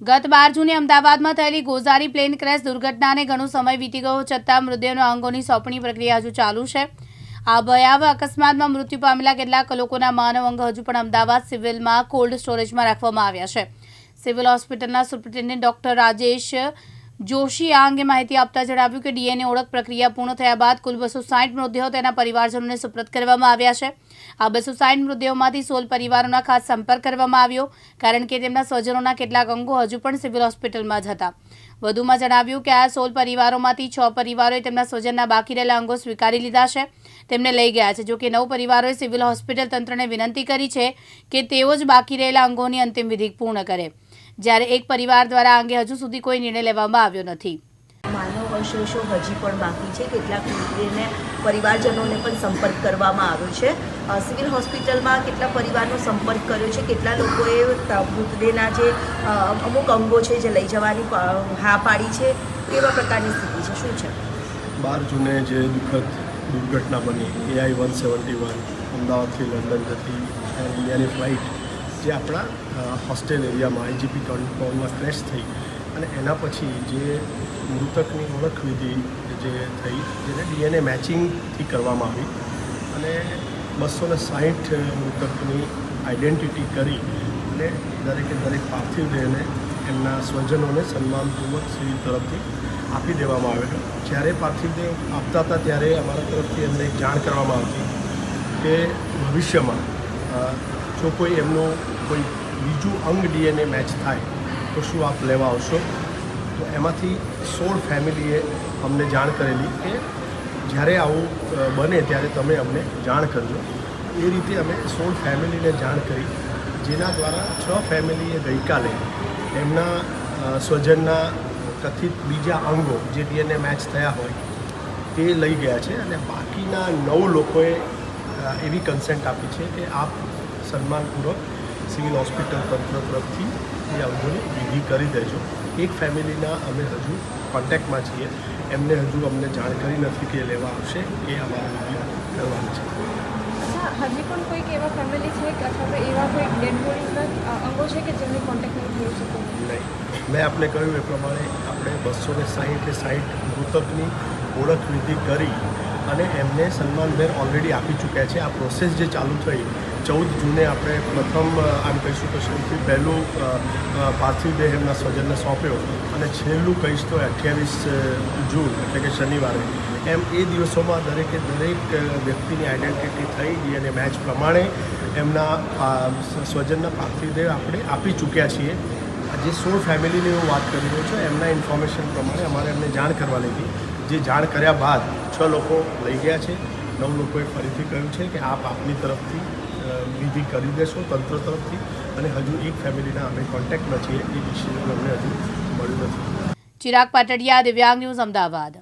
ગત બાર જૂને અમદાવાદમાં થયેલી ગોઝારી પ્લેન ક્રેશ દુર્ઘટનાને ઘણો સમય વીતી ગયો છતાં મૃતદેહના અંગોની સોંપણી પ્રક્રિયા હજુ ચાલુ છે. આ ભયાવહ અકસ્માતમાં મૃત્યુ પામેલા કેટલાક લોકોના માનવ અંગ હજુ પણ અમદાવાદ સિવિલમાં કોલ્ડ સ્ટોરેજમાં રાખવામાં આવ્યા છે. સિવિલ હોસ્પિટલના સુપ્રિન્ટેન્ડન્ટ ડોક્ટર રાજેશ જોશી આ અંગે માહિતી આપતા જણાવ્યું કે ડીએનએ ઓળખ પ્રક્રિયા પૂર્ણ થયા બાદ કુલ બસો સાઠ મૃતદેહો તેના પરિવારજનોને સુપ્રત કરવામાં આવ્યા છે. આ બસો સાઠ મૃતદેહોમાંથી સોળ પરિવારોના ખાસ સંપર્ક કરવામાં આવ્યો, કારણ કે તેમના સ્વજનોના કેટલાક અંગો હજુ પણ સિવિલ હોસ્પિટલમાં જ હતા. વધુમાં જણાવ્યું કે આ સોળ પરિવારોમાંથી છ પરિવારોએ તેમના સ્વજનના બાકી રહેલા અંગો સ્વીકારી લીધા છે. તેમને લઈ ગયા છે. જોકે નવ પરિવારોએ સિવિલ હોસ્પિટલ તંત્રને વિનંતી કરી છે કે તેઓ જ બાકી રહેલા અંગોની અંતિમ વિધિ પૂર્ણ કરે. જ્યારે એક પરિવાર દ્વારા આ અંગે હજુ સુધી કોઈ નિર્ણય લેવામાં આવ્યો નથી. માનવ અવશેષો હજી પણ બાકી છે. કેટલાક મૃતદેહને પરિવારજનોને પણ સંપર્ક કરવામાં આવ્યો છે. સિવિલ હોસ્પિટલમાં કેટલા પરિવારનો સંપર્ક કર્યો છે? કેટલા લોકોએ મૃતદેહના જે અમુક અંગો છે જે લઈ જવાની હા પાડી છે? એવા પ્રકારની સ્થિતિ છે? શું છે? બાર જૂને જે દુઃખદ દુર્ઘટના બની. એઆઈ વન સેવન્ટી વન અમદાવાદથી લંડન જતી એર ઇન્ડિયાની ફ્લાઇટ જે આપણા હોસ્ટેલ એરિયામાં આઈજીપી કોમ્પાઉન્ડમાં ક્રેશ થઈ. અને એના પછી જે મૃતકની ઓળખ વિધિ જે થઈ, જેને ડીએનએ મેચિંગથી કરવામાં આવી. અને બસો ને સાહીઠ મૃતકની આઈડેન્ટિટી કરી અને દરેકે દરેક પાર્થિવ દેહને એમના સ્વજનોને સન્માનપૂર્વક શ્રી તરફથી આપી દેવામાં આવેલો જ્યારે પાર્થિવ દેહ આપતા હતા ત્યારે અમારા તરફથી એમને જાણ કરવામાં આવતી કે ભવિષ્યમાં જો કોઈ એમનું કોઈ બીજું અંગ ડીએનએ મેચ થાય, તો શું આપ લેવા આવશો? તો એમાંથી સોળ ફેમિલીએ અમને જાણ કરેલી કે જ્યારે આવું બને ત્યારે તમે અમને જાણ કરજો. એ રીતે અમે સોળ ફેમિલીને જાણ કરી, જેના દ્વારા છ ફેમિલીએ ગઈકાલે એમના સ્વજનના કથિત બીજા અંગો જે ડીએનએ મેચ થયા હોય તે લઈ ગયા છે અને બાકીના નવ લોકોએ એવી કન્સેન્ટ આપી છે કે આપ સન્માનપૂર્વક સિવિલ હોસ્પિટલ તંત્ર તરફથી એ અંગોની વિધિ કરી દેજો. એક ફેમિલીના અમે હજુ કોન્ટેક્ટમાં છીએ. એમને હજુ અમને જાણ કરી નથી કે લેવા આવશે. એ અમારે વિધિ કરવાની છે. હજી પણ કોઈક એવા ફેમિલી છે કે અથવા તો એવા કોઈ ડેડ બોડીના અંગો છે કે જેમની કોન્ટેક્ટ નહીં થઈ શકે નહીં. મેં આપને કહ્યું એ પ્રમાણે આપણે બસો ને સાહીઠે સાહીઠ મૃતકની ઓળખ વિધિ કરી અને એમને સન્માનભેર ઓલરેડી આપી ચૂક્યા છે. આ પ્રોસેસ જે ચાલુ થઈ ચૌદ જૂને આપણે પ્રથમ આમ કહીશું કે સૌથી પહેલું પાર્થિવ દેહ એમના સ્વજનને સોંપ્યો અને છેલ્લું કહીશ તો અઠ્યાવીસ જૂન, એટલે કે શનિવારે. એમ એ દિવસોમાં દરેકે દરેક વ્યક્તિની આઈડેન્ટિટી થઈ ગઈ અને મેચ પ્રમાણે એમના સ્વજનના પાર્થિવ દેહ આપણે આપી ચૂક્યા છીએ. જે સોળ ફેમિલીની હું વાત કરી રહ્યો છું, એમના ઇન્ફોર્મેશન પ્રમાણે અમારે એમને જાણ કરવાની હતી જે જાણ કર્યા બાદ છ લોકો લઈ ગયા છે. નવ લોકોએ ફરીથી કહ્યું છે કે આપ આપની તરફથી વિધિ કરી દેશું તંત્ર તરફથી અને હજુ એક ફેમિલીના અમે કોન્ટેક્ટમાં છીએ એ ડિસિઝન અમને હજુ મળ્યું નથી. ચિરાગ પાટડિયા, દિવ્યાંગ ન્યૂઝ અમદાવાદ.